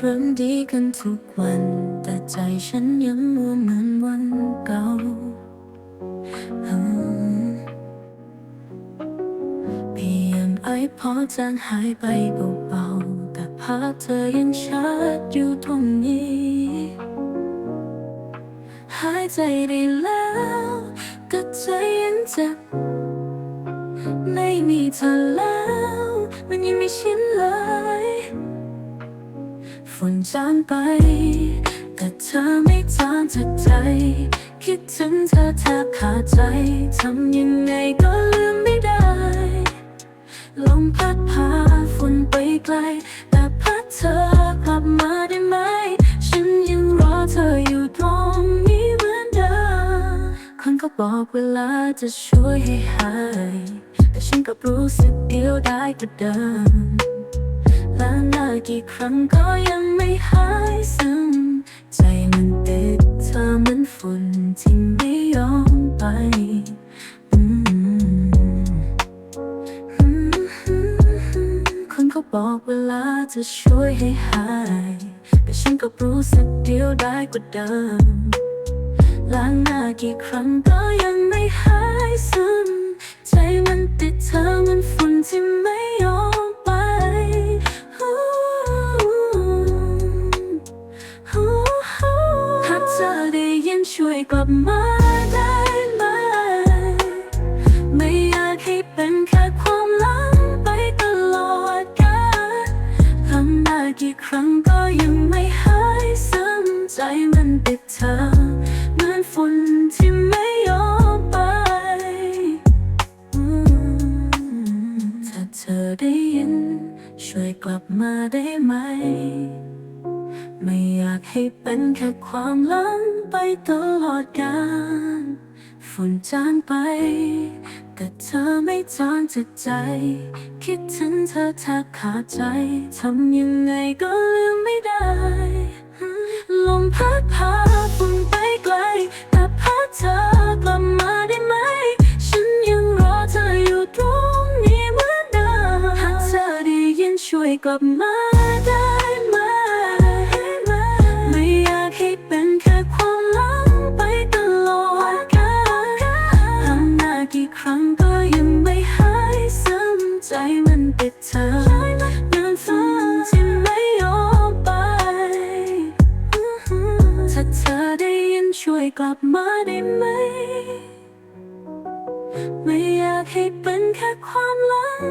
เริ่มดีกันทุกวัน แต่ใจฉันยังมัวเหมือนวันเก่าอืมเพียงไอพอจางหายไปเบาๆแต่ภาพเธอยังชัดอยู่ตรงนี้ หายใจได้แล้วแต่ใจยังเจ็บไม่มีเธอแล้ว มันยังไม่ชินเลย ฝุ่นจางไป แต่เธอไม่จางจากใจ คิดถึงเธอแทบขาดใจ ทำยังไงก็ลืมไม่ได้ ลมพัดพาฝุ่นไปไกล แต่พัดเธอกลับมาได้ไหม ฉันยังรอเธออยู่ตรงนี้เหมือนเดิมคนก็บอกเวลาจะช่วยให้หาย แต่ฉันก็รู้สึกเดียวได้กว่าเดิม ละหน้ากี่ครั้งก็ยังไม่หายซึ้งใจมันติดเธอเหมันฝุ่นที่ไม่ยอมไปคนเขาบอกเวลาจะช่วยให้หาย แต่ฉันก็รู้สึกเดียวได้กว่าเดิมล้างหน้ากี่ครั้งก็ยังไม่หายซึ้งใจมันติดเธอเหมัน กลับมาได้ไหม ไม่อยากให้เป็นแค่ความหลังไปตลอดกาลทำหน้ากี่ครั้งก็ยังไม่หายซึ้งใจมันติดเธอเหมือนฝนที่ไม่ยอมไป ถ้าเธอได้ยิน ช่วยกลับมาได้ไหม ไม่อยากให้เป็นแค่ความหลัง ไปตลอดกาลฝุ่นจางไป แต่เธอไม่จางจากใจ คิดถึงเธอแทบขาดใจทำยังไงก็ลืมไม่ได้ ลมพัดพาฝุ่นไปไกล แต่พัดเธอกลับมาได้ไหม ฉันยังรอเธออยู่ตรงนี้เหมือนเดิมหากเธอได้ยินช่วยกลับมา กี่ครั้งก็ยังไม่หายซ้ำใจมันติดเธอนานฟ้าที่ไม่ยอมไป ถ้าเธอได้ยินช่วยกลับมาได้ไหม ไม่อยากให้เป็นแค่ความลัง